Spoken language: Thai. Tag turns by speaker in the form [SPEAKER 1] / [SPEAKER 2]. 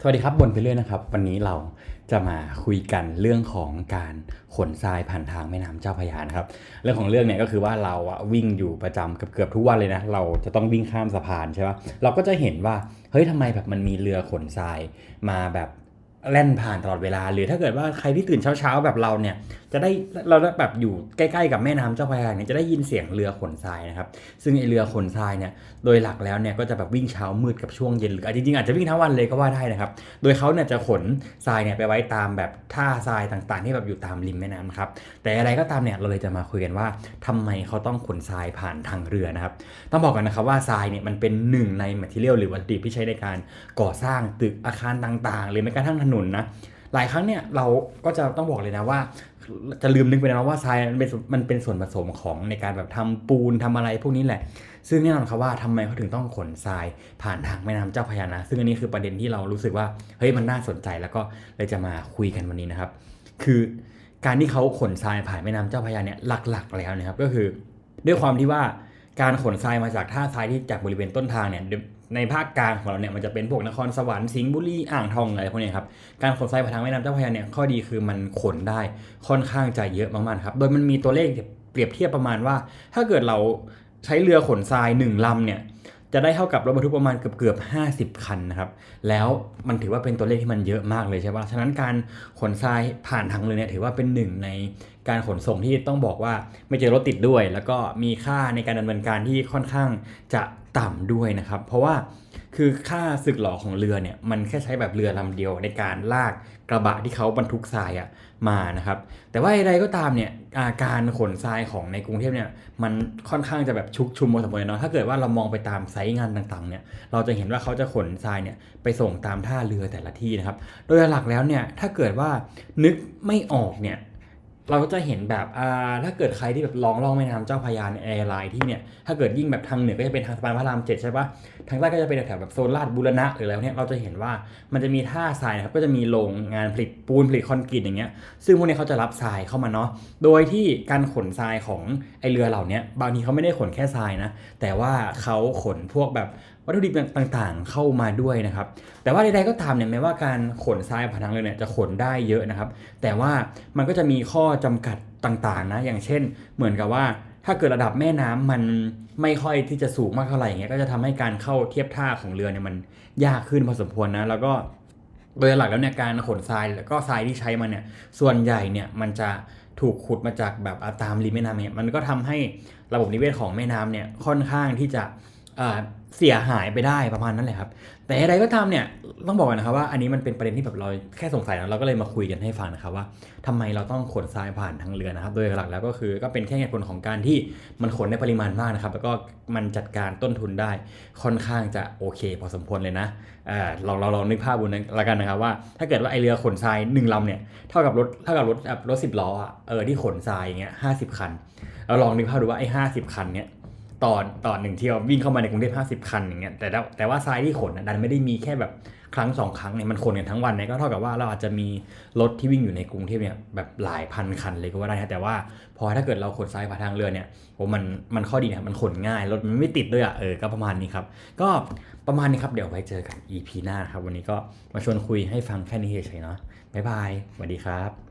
[SPEAKER 1] สวัสดีครับบนไปเรื่อยนะครับ วันนี้เราจะมาคุยกันเรื่องของการขนทรายผ่านทางแม่น้ำเจ้าพระยานะครับ เรื่องของเรื่องเนี่ยก็คือว่าเราอะวิ่งอยู่ประจำเกือบๆทุกวันเลยนะ เราจะต้องวิ่งข้ามสะพานใช่ปะเราก็จะเห็นว่าเฮ้ยทำไมแบบมันมีเรือขนทรายมาแบบ แล่นผ่านตลอดเวลา หรือถ้าเกิดว่าใครที่ตื่นเช้าๆแบบเราเนี่ย จะได้เราแบบอยู่ใกล้ๆกับแม่น้ำเจ้าพระยาเนี่ยจะได้ยินเสียงเรือขนทรายนะครับ ซึ่งไอเรือขนทรายเนี่ยโดยหลักแล้วเนี่ยก็จะแบบวิ่งเช้ามืดกับช่วงเย็นหรือจริงๆอาจจะวิ่งทั้งวันเลยก็ว่าได้นะครับ โดยเขาเนี่ยจะขนทรายเนี่ยไปไว้ตามแบบท่าทรายต่างๆ ที่แบบอยู่ตามริมแม่น้ำครับ แต่อะไรก็ตามเนี่ยเราเลยจะมาคุยกันว่าทำไมเขาต้องขนทรายผ่านทางเรือนะครับ ต้องบอกกันนะครับว่าทรายเนี่ยมันเป็นหนึ่งในแมทเทียลหรือวัตถุดิบที่ใช้ในการก่อสร้างตึกอาคารต่างๆ หรือแม้กระทั่งถนนนะหลายครั้งเนี่ยเราก็จะต้องบอกเลยนะว่า จะลืมนึกไปนะว่าทรายมันเป็นมันเป็นส่วนผสมของในการแบบทำปูนทำอะไรพวกนี้แหละ ซึ่งแน่นอนครับว่าทำไมเขาถึงต้องขนทรายผ่านทางแม่น้ำเจ้าพระยานะซึ่งอันนี้คือประเด็นที่เรารู้สึกว่าเฮ้ยมันน่าสนใจแล้วก็เลยจะมาคุยกันวันนี้นะครับ คือการที่เขาขนทรายผ่านแม่น้ำเจ้าพระยาเนี่ยหลักๆ แล้วนะครับก็คือ ด้วยความที่ว่าการขนทรายมาจากท่าทรายที่จากบริเวณต้นทางเนี่ย ในภาคกลางของเราเนี่ยมันจะเป็นพวกนครสวรรค์สิงห์บุรีอ่างทองอะไรพวกนี้ครับการขนทรายผ่านทางแม่น้ำเจ้าพระยาเนี่ยข้อดีคือมันขนได้ค่อนข้างจะเยอะมากๆครับโดยมันมีตัวเลขเปรียบเทียบประมาณว่า ถ้าเกิดเราใช้เรือขนทรายหนึ่งลำเนี่ย จะได้เท่ากับรถบรรทุกประมาณเกือบเกือบห้าสิบคันนะครับแล้วมันถือว่าเป็นตัวเลขที่มันเยอะมากเลยใช่ปะฉะนั้นการขนทรายผ่านทางเรือเนี่ยถือว่าเป็นหนึ่งในการขนส่งที่ต้องบอกว่าไม่เจอรถติดด้วย แล้วก็มีค่าในการดำเนินการที่ค่อนข้างจะต่ำด้วยนะครับ เพราะว่า คือค่าสึกหล่อของเรือเนี่ยมันแค่ใช้แบบเรือลำเดียวในการลากกระบะที่เขาบรรทุกทรายอะมานะครับ แต่ว่าใดๆก็ตามเนี่ยาการขนทรายของในกรุงเทพเนี่ยมันค่อนข้างจะแบบชุกชุมพอสมควรเนาะถ้าเกิดว่าเรามองไปตามไซต์งานต่างๆเนี่ยเราจะเห็นว่าเขาจะขนทรายเนี่ยไปส่งตามท่าเรือแต่ละที่นะครับ โดยหลักแล้วเนี่ยถ้าเกิดว่านึกไม่ออกเนี่ย เราก็จะเห็นแบบอ่าถ้าเกิดใครที่แบบลองล่องแม่น้ำเจ้าพระยาในแอร์ไลน์ที่เนี่ยถ้าเกิดยิ่งแบบทางเหนือก็จะเป็นทางสะพานพระรามเจ็ดใช่ปะทางใต้ก็จะเป็นแถวแบบโซนลาดบุรณะหรืออะไรพวกเนี้ยเราจะเห็นว่ามันจะมีท่าทรายนะครับก็จะมีโรงงานผลิตปูนผลิตคอนกรีตอย่างเงี้ยซึ่งพวกนี้เขาจะรับทรายเข้ามาเนาะโดยที่การขนทรายของไอเรือเหล่านี้บางทีเขาไม่ได้ขนแค่ทรายนะแต่ว่าเขาขนพวกแบบ วัตถุดิบต่างๆ เข้ามาด้วยนะครับ แต่ว่าใดๆก็ตามเนี่ยแม้ว่าการขนทรายผ่านทางเรือเนี่ยจะขนได้เยอะนะครับ แต่ว่ามันก็จะมีข้อจำกัดต่างๆนะอย่างเช่น เหมือนกับว่าถ้าเกิดระดับแม่น้ำมันไม่ค่อยที่จะสูงมากเท่าไหร่เงี้ยก็จะทำให้การเข้าเทียบท่าของเรือเนี่ยมันยากขึ้นพอสมควรนะแล้วก็โดยหลักแล้วเนี่ยการขนทรายแล้วก็ทรายที่ใช้มาเนี่ยส่วนใหญ่เนี่ยมันจะถูกขุดมาจากแบบอาตามริมแม่น้ำเนี่ยมันก็ทำให้ระบบนิเวศของแม่น้ำเนี่ยค่อนข้างที่จะ เสียหายไปได้ประมาณนั้นแหละครับ แต่อะไรก็ตามเนี่ยต้องบอกก่อนนะครับว่าอันนี้มันเป็นประเด็นที่แบบเราแค่สงสัยนะเราก็เลยมาคุยกันให้ฟังนะครับว่าทำไมเราต้องขนทรายผ่านทางเรือนะครับ โดยหลักแล้วก็คือก็เป็นแค่เหตุผลของการที่มันขนในปริมาณมากนะครับ แล้วก็มันจัดการต้นทุนได้ค่อนข้างจะโอเค พอสมควรเลยนะอ่าเราเราลองนึกภาพบนนั้นละกันนะครับว่า ถ้าเกิดว่าไอเรือขนทรายหนึ่งลำเนี่ยเท่ากับรถเท่ากับรถรถสิบล้ออะเออที่ขนทรายอย่างเงี้ยห้าสิบคันเราลองนึกภาพดูว่าไอห้าสิบคันเนี่ย ตอนตอนหนึ่งเที่ยววิ่งเข้ามาในกรุงเทพ50คันอย่างเงี้ยแต่ว่แต่ว่าทรายที่ขนน่ะดันไม่ได้มีแค่แบบครั้งสองครั้งเนี่ยมันขนกันทั้งวันเนี่ยก็เท่ากับว่าเราอาจจะมีรถที่วิ่งอยู่ในกรุงเทพเนี่ยแบบหลายพันคันเลยก็ว่าได้นะแต่ว่าพอถ้าเกิดเราขนทรายผ่านทางเรือเนี่ยโอ้มันมันข้อดีนะมันขนง่ายรถมันไม่ติดด้วยอะเออก็ประมาณนี้ครับก็ประมาณนี้ครับเดี๋ยวไว้เจอกัน EP หน้าครับวันนี้ก็มาชวนคุยให้ฟังแค่นี้เฉยๆเนาะบ๊ายบายสวัสดีครับ